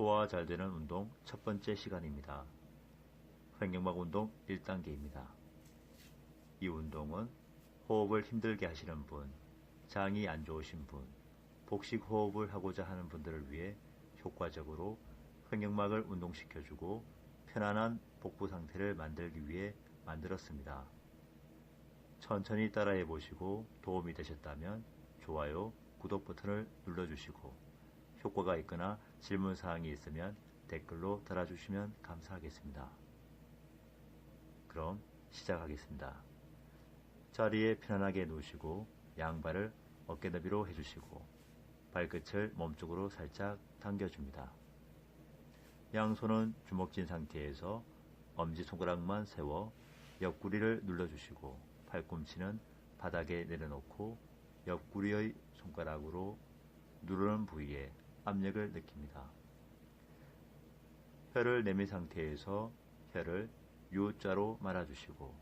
소화 잘 되는 운동 첫 번째 시간입니다. 횡격막 운동 1단계입니다. 이 운동은 호흡을 힘들게 하시는 분, 장이 안 좋으신 분, 복식 호흡을 하고자 하는 분들을 위해 효과적으로 횡격막을 운동시켜주고 편안한 복부 상태를 만들기 위해 만들었습니다. 천천히 따라해 보시고 도움이 되셨다면 좋아요, 구독 버튼을 눌러주시고 효과가 있거나 질문 사항이 있으면 댓글로 달아주시면 감사하겠습니다. 그럼 시작하겠습니다. 자리에 편안하게 놓으시고 양발을 어깨 너비로 해주시고 발끝을 몸쪽으로 살짝 당겨줍니다. 양손은 주먹진 상태에서 엄지손가락만 세워 옆구리를 눌러주시고 팔꿈치는 바닥에 내려놓고 옆구리의 손가락으로 누르는 부위에 압력을 느낍니다. 혀를 내민 상태에서 혀를 U자로 말아주시고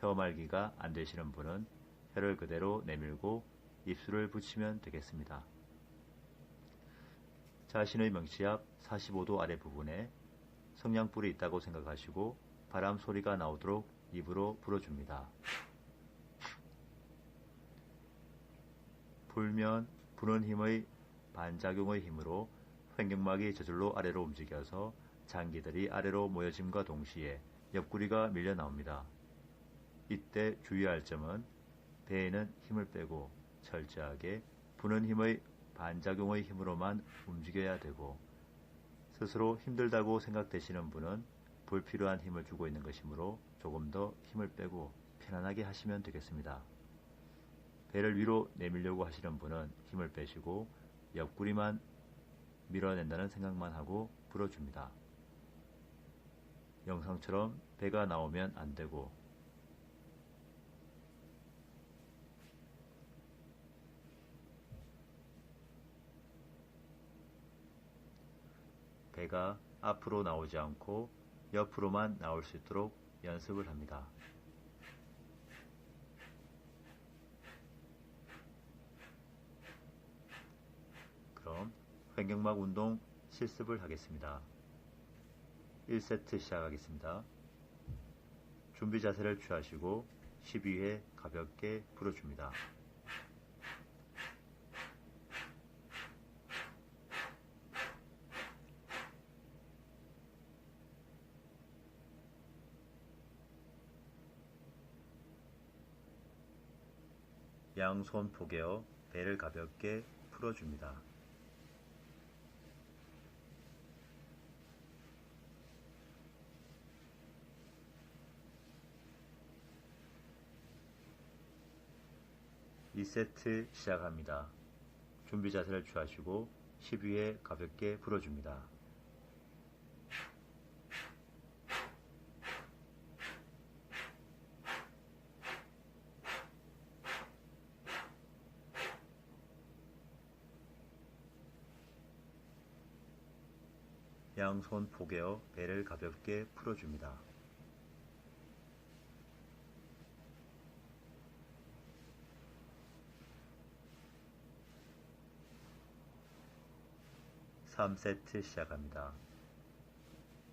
혀 말기가 안 되시는 분은 혀를 그대로 내밀고 입술을 붙이면 되겠습니다. 자신의 명치 앞 45도 아래 부분에 성냥불이 있다고 생각하시고 바람 소리가 나오도록 입으로 불어줍니다. 불면 부는 힘의 반작용의 힘으로 횡격막이 저절로 아래로 움직여서 장기들이 아래로 모여짐과 동시에 옆구리가 밀려 나옵니다. 이때 주의할 점은 배에는 힘을 빼고 철저하게 부는 힘의 반작용의 힘으로만 움직여야 되고 스스로 힘들다고 생각되시는 분은 불필요한 힘을 주고 있는 것이므로 조금 더 힘을 빼고 편안하게 하시면 되겠습니다. 배를 위로 내밀려고 하시는 분은 힘을 빼시고 옆구리만 밀어낸다는 생각만 하고 불어줍니다. 영상처럼 배가 나오면 안 되고 배가 앞으로 나오지 않고 옆으로만 나올 수 있도록 연습을 합니다. 그럼 횡격막 운동 실습을 하겠습니다. 1세트 시작하겠습니다. 준비 자세를 취하시고 12회 가볍게 불어줍니다. 양손 포개어 배를 가볍게 풀어줍니다. (2세트) 시작합니다. 준비 자세를 취하시고 12회 가볍게 풀어줍니다. 양손 포개어 배를 가볍게 풀어줍니다. (3세트) 시작합니다.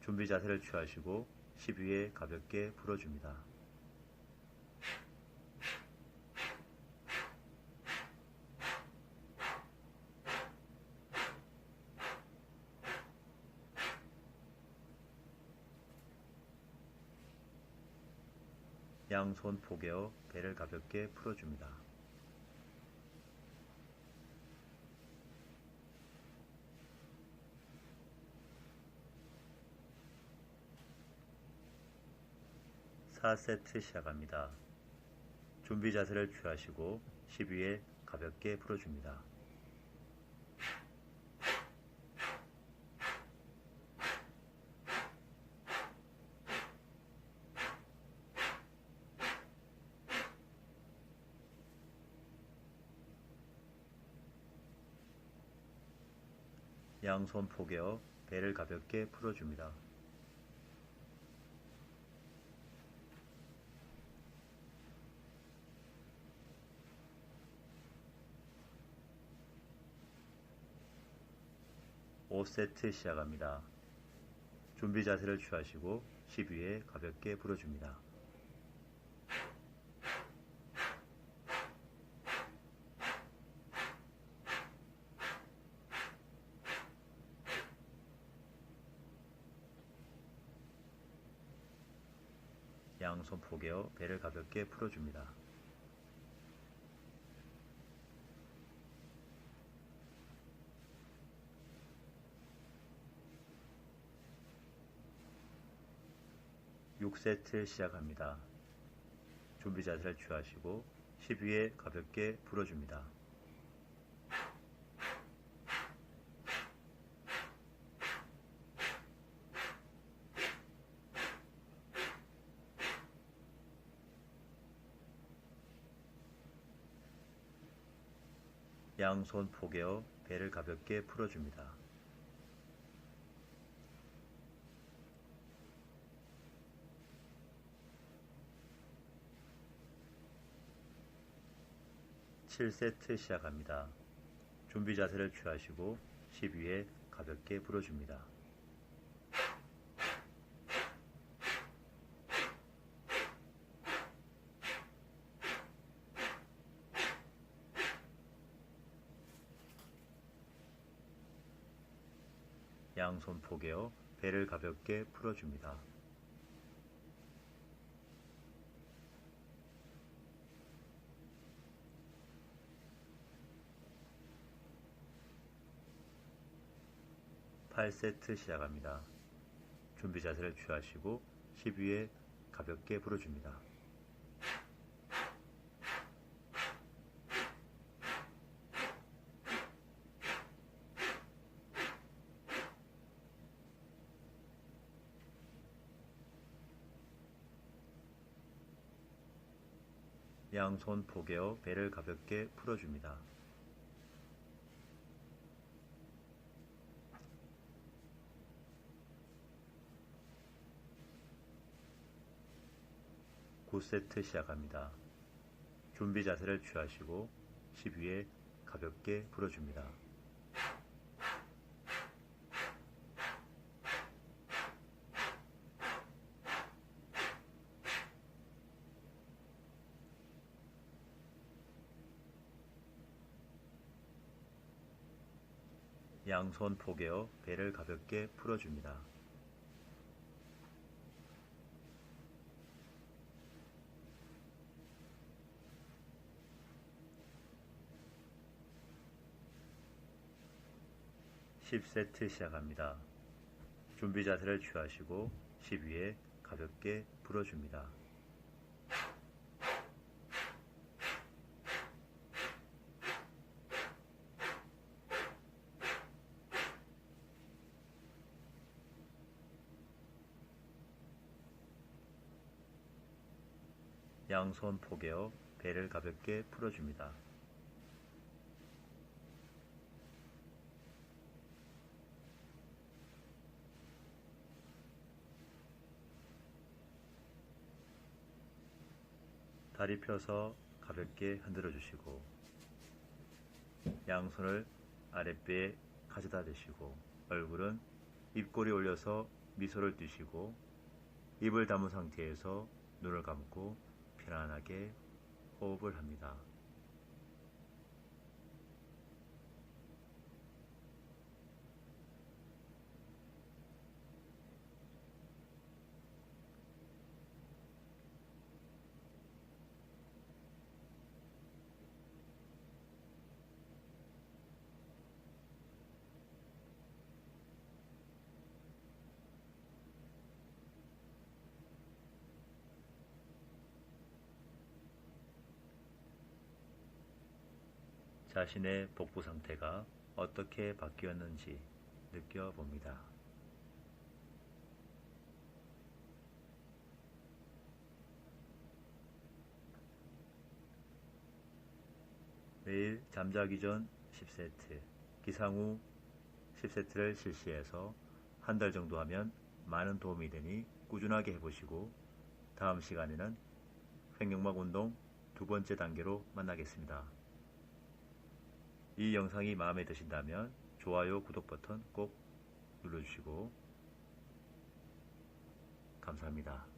준비 자세를 취하시고 12회 가볍게 풀어줍니다. 양손 포개어 배를 가볍게 풀어줍니다. (4세트) 시작합니다. 준비 자세를 취하시고 12회 가볍게 풀어줍니다. 양손 포개어 배를 가볍게 풀어줍니다. 5세트 시작합니다. 준비 자세를 취하시고 10위에 가볍게 불어줍니다. 양손 포개어 배를 가볍게 풀어줍니다. (6세트) 시작합니다. 준비 자세를 취하시고 10위에 가볍게 불어줍니다. 양손 포개어 배를 가볍게 풀어줍니다. (7세트) 시작합니다. 준비 자세를 취하시고 10위에 가볍게 불어줍니다. 양손 포개어 배를 가볍게 풀어줍니다. (8세트) 시작합니다. 준비 자세를 취하시고 10위에 가볍게 불어줍니다. 양손 포개어 배를 가볍게 풀어줍니다. (9세트) 시작합니다. 준비 자세를 취하시고 10위에 가볍게 불어줍니다. 양손 포개어 배를 가볍게 풀어줍니다. (10세트) 시작합니다. 준비 자세를 취하시고 10위에 가볍게 불어줍니다. 양손 포개어 배를 가볍게 풀어줍니다. 다리 펴서 가볍게 흔들어 주시고 양손을 아랫배에 가져다 대시고 얼굴은 입꼬리 올려서 미소를 띠시고 입을 담은 상태에서 눈을 감고 편안하게 호흡을 합니다. 자신의 복부 상태가 어떻게 바뀌었는지 느껴봅니다. 매일 잠자기 전 10세트, 기상 후 10세트를 실시해서 한 달 정도 하면 많은 도움이 되니 꾸준하게 해보시고 다음 시간에는 횡격막 운동 두 번째 단계로 만나겠습니다. 이 영상이 마음에 드신다면 좋아요, 구독 버튼 꼭 눌러주시고 감사합니다.